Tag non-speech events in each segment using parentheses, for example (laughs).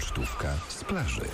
Pocztówka z plaży.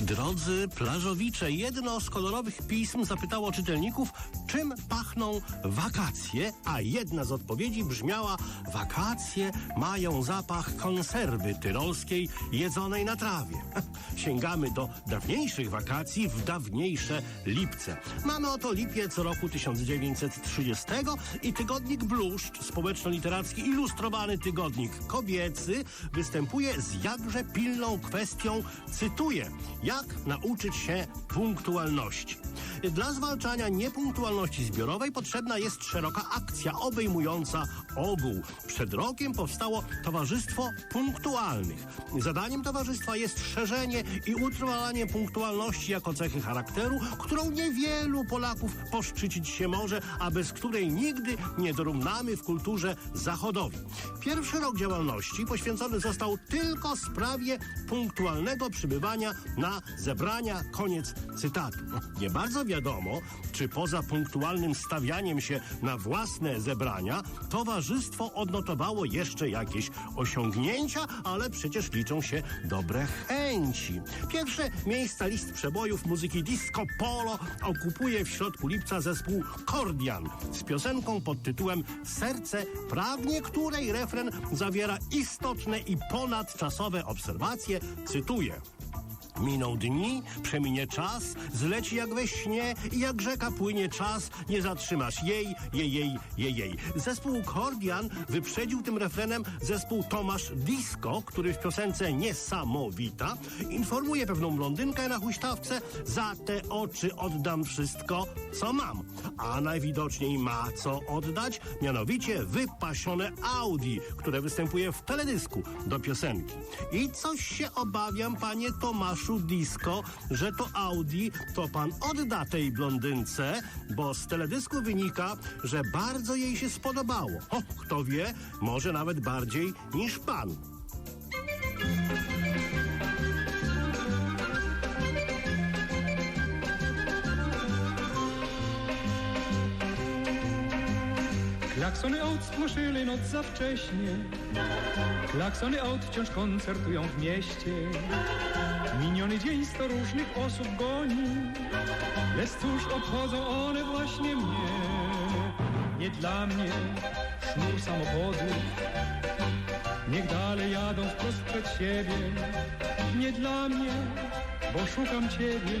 Drodzy plażowicze, jedno z kolorowych pism zapytało czytelników, czym pachną wakacje, a jedna z odpowiedzi brzmiała: Wakacje mają zapach konserwy tyrolskiej jedzonej na trawie. (laughs) Sięgamy do dawniejszych wakacji w dawniejsze lipce. Mamy oto lipiec roku 1930 i tygodnik Bluszcz, społeczno-literacki ilustrowany tygodnik kobiecy, występuje z jakże pilną kwestią, cytuję, jak nauczyć się punktualności. Dla zwalczania niepunktualności zbiorowej potrzebna jest szeroka akcja obejmująca ogół. Przed rokiem powstało Towarzystwo Punktualnych. Zadaniem towarzystwa jest szerzenie i utrwalanie punktualności jako cechy charakteru, którą niewielu Polaków poszczycić się może, a bez której nigdy nie dorównamy w kulturze zachodowi. Pierwszy rok działalności poświęcony został tylko sprawie punktualnego przybywania na zebrania. Koniec cytatu. Nie bardzo wiadomo, czy poza punktualnym stawianiem się na własne zebrania, towarzystwo odnotowało jeszcze jakieś osiągnięcia, ale przecież liczą się dobre chęci. Pierwsze miejsca list przebojów muzyki disco polo okupuje w środku lipca zespół Kordian z piosenką pod tytułem Serce, prawnie której refren zawiera istotne i ponadczasowe obserwacje. Cytuję. Miną dni, przeminie czas, zleci jak we śnie i jak rzeka płynie czas, nie zatrzymasz jej, jej, jej, jej, jej. Zespół Kordian wyprzedził tym refrenem zespół Tomasz Disco, który w piosence Niesamowita informuje pewną blondynkę na huśtawce za te oczy oddam wszystko, co mam. A najwidoczniej ma co oddać, mianowicie wypasione Audi, które występuje w teledysku do piosenki. I coś się obawiam, panie Tomaszu Disco, że to Audi to pan odda tej blondynce, bo z teledysku wynika, że bardzo jej się spodobało. O, kto wie, może nawet bardziej niż pan. Klaksony aut spłoszyły noc za wcześnie. Klaksony aut wciąż koncertują w mieście. Miniony dzień sto różnych osób goni. Lecz cóż obchodzą one właśnie mnie? Nie dla mnie sznur samochodów Niech dalej jadą wprost przed siebie. Nie dla mnie, bo szukam Ciebie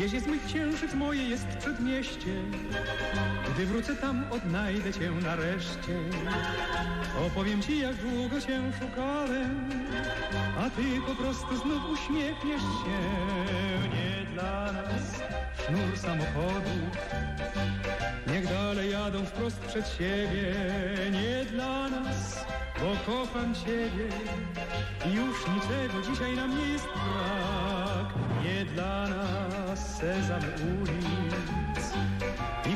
Gdzieś jest mój księżyc, moje jest przedmieście. Gdy wrócę tam, odnajdę cię nareszcie. Opowiem ci, jak długo cię szukałem A ty po prostu znów uśmiechniesz się. Nie dla nas sznur samochodów Dalej jadą wprost przed siebie. Nie dla nas, bo kocham ciebie. Już niczego dzisiaj nam nie jest brak. Nie dla nas sezam ulic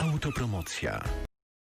Autopromocja.